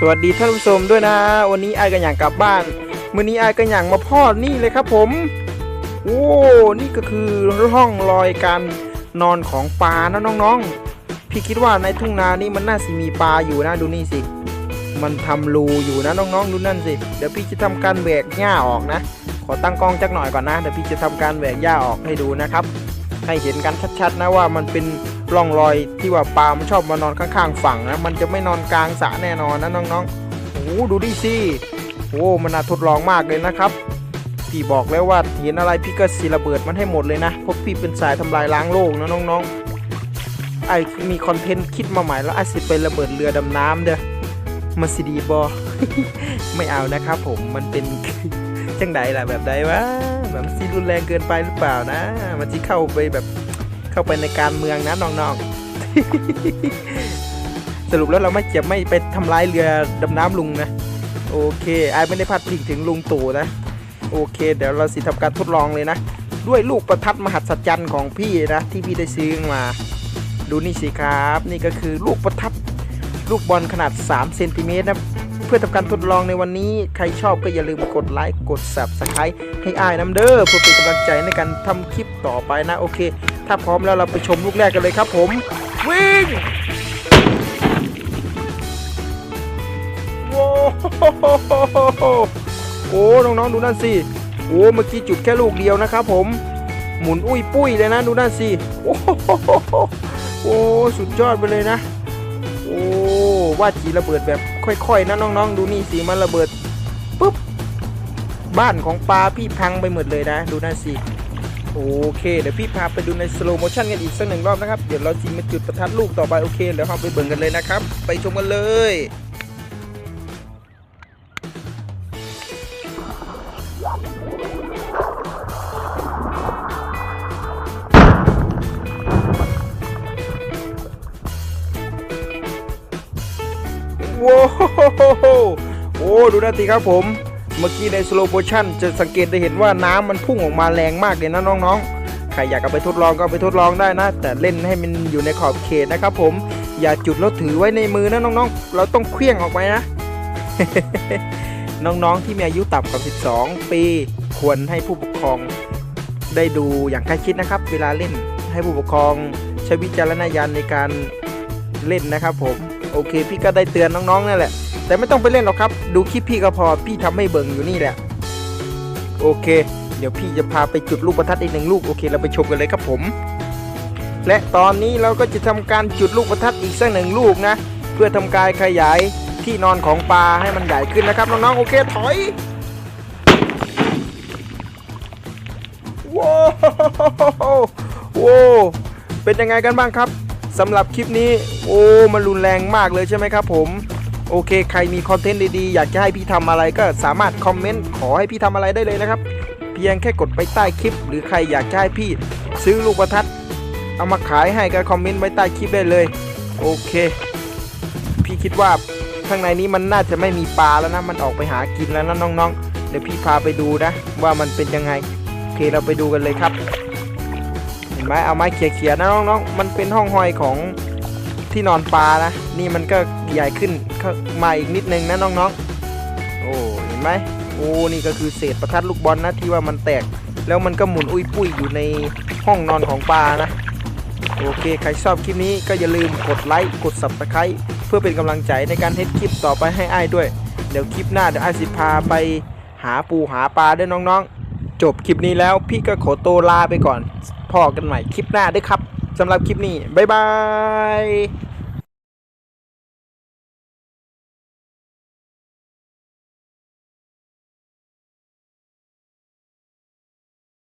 สวัสดีท่านผู้ชมด้วยนะ วันนี้ไอ้กันอย่างกลับบ้านมื้อนี้ไอ้กันอย่างมาพอดนี่เลยครับผม โอ้นี่ก็คือร่องรอยการนอนของปลานะน้องๆ พี่คิดว่าในทุ่งนานี่มันน่าสิมีปลาอยู่นะดูนี่สิ มันทำรูอยู่นะน้องๆดูนั่นสิเดี๋ยวพี่จะทำการแหวกหญ้าออกนะ ขอตั้งกล้องจักหน่อยก่อนนะเดี๋ยวพี่จะทำการแหวกหญ้าออกให้ดูนะครับ ให้เห็นกันชัดๆนะว่ามันเป็นร่องรอยที่ว่าปลามันชอบมานอนข้างๆ ฝั่งนะมันจะไม่นอนกลางสระแน่นอนนะน้องๆโอ้ดูดิสิโอ้มันน่าทดลองมากเลยนะครับพี่บอกแล้วว่าเห็นอะไรพี่ก็สีระเบิดมันให้หมดเลยนะเพราะพี่เป็นสายทำลายล้างโลกนะน้องๆไอมีคอนเทนต์คิดมาใหม่แล้วไอสิไประเบิดเรือดำน้ำเด้อมันสิดีบอไม่เอานะครับผมมันเป็นจังใดล่ะแบบใดวะ แบบมันสิรุนแรงเกินไปหรือเปล่านะ มันที่เข้าไปแบบเข้าไปในการเมืองนะน้องๆ สรุปแล้วเราไม่จะไม่ไปทำร้ายเรือดำน้ำลุงนะ โอเคไอไม่ได้พัดพิงถึงลุงตู่นะ โอเค เดี๋ยวเราสิทำการทดลองเลยนะ ด้วยลูกประทัดมหัศจรรย์ของพี่นะที่พี่ได้ซื้อมา ดูนี่สิครับ นี่ก็คือลูกประทัดลูกบอลขนาด 3 เซนติเมตรนะ เพื่อทำการทดลองในวันนี้ ใครชอบก็อย่าลืมกดไลค์กด subscribe ให้อายน้ำเด้อเพื่อเป็นกำลังใจในการทำคลิปต่อไปนะโอเค ถ้าพร้อมแล้วเราไปชมลูกแรกกันเลยครับผม วิ่งโว้โหโอ้น้องๆดูนั่นสิโอ้เมื่อกี้จุดแค่ลูกเดียวนะครับผมหมุนอุ้ยปุ้ยเลยนะดูนั่นสิโอ้โหโอ้สุดยอดไปเลยนะ โอ้ว่าจีระเบิดแบบ ค่อยๆนะน้องๆ ดูนี่สิมันระเบิดปุ๊บบ้านของปลาพี่พังไปหมดเลยนะ ดูนั่นสิโอเคเดี๋ยวพี่พาไปดูในสโลโมชั่นกันอีกสักหนึ่งรอบนะครับ เดี๋ยวเราจีมาจุดประทัดลูกต่อไปโอเคเดี๋ยวเราไปเบิ่งกันเลยนะครับ ไปชมกันเลยว้โหโอ้ ดูนาทีครับผม เมื่อกี้ในสโลโ o ชั่นจะสังเกตได้เห็นว่าน้ำมันพุ่งออกมาแรงมากเลยนะน้องๆ ใครอยากเอาไปทดลองก็ไปทดลองได้นะ แต่เล่นให้มันอยู่ในขอบเขตนะครับผม อย่าจุดแล้วถือไว้ในมือนะน้องๆ เราต้องเคลี้ยงออกไปนะ น้องๆ ที่มีอายุต่ำกว่า 12 ปี ควรให้ผู้ปกครองได้ดูอย่างใกล้ชิดนะครับ เวลาเล่นให้ผู้ปกครองใช้วิจารณญาณในการเล่นนะครับผม โอเค พี่ก็ได้เตือนน้องๆนั่นแหละ แต่ไม่ต้องไปเล่นหรอกครับ ดูคลิปพี่ก็พอพี่ทำให้เบิ่งอยู่นี่แหละ โอเค เดี๋ยวพี่จะพาไปจุดลูกประทัดอีกหนึ่งลูกโอเค เราไปชมกันเลยครับผม และตอนนี้เราก็จะทำการจุดลูกประทัดอีกสักหนึ่งลูกนะ เพื่อทำการขยายที่นอนของปลาให้มันใหญ่ขึ้นนะครับน้องๆโอเคถอยว้าวโว้วเป็นยังไงกันบ้างครับสำหรับคลิปนี้ โอ้มันรุนแรงมากเลยใช่ไหมครับผม โอเค ใครมีคอนเทนต์ดีๆ อยากจะให้พี่ทำอะไรก็สามารถคอมเมนต์ขอให้พี่ทำอะไรได้เลยนะครับ เพียงแค่กดไปใต้คลิป หรือใครอยากจะให้พี่ซื้อลูกประทัด เอามาขายให้ก็คอมเมนต์ไว้ใต้คลิปได้เลย โอเค พี่คิดว่าข้างในนี้มันน่าจะไม่มีปลาแล้วนะ มันออกไปหากินแล้วนะน้องๆ เดี๋ยวพี่พาไปดูนะ ว่ามันเป็นยังไง โอเคเราไปดูกันเลยครับ เห็นไหมเอาไม้เขี่ยๆนะน้องๆ มันเป็นห้องหอยของ ที่นอนปลานะนี่มันก็ใหญ่ขึ้นมาอีกนิดนึงนะน้องๆ โอ้เห็นไหมโอ้นี่ก็คือเศษประทัดลูกบอลนะที่ว่ามันแตก แล้วมันก็หมุนอุ้ยปุ้ยอยู่ในห้องนอนของปลานะ โอเคใครชอบคลิปนี้ก็อย่าลืมกดไลค์กด subscribe เพื่อเป็นกำลังใจในการเฮ็ดคลิปต่อไปให้อ้ายด้วย เดี๋ยวคลิปหน้าเดี๋ยวอ้ายสิพาไปหาปูหาปลาด้วยน้องๆ จบคลิปนี้แล้วพี่ก็ขอตัวลาไปก่อนพอกันใหม่คลิปหน้าด้วยครับสำหรับคลิปนี้บ๊ายบาย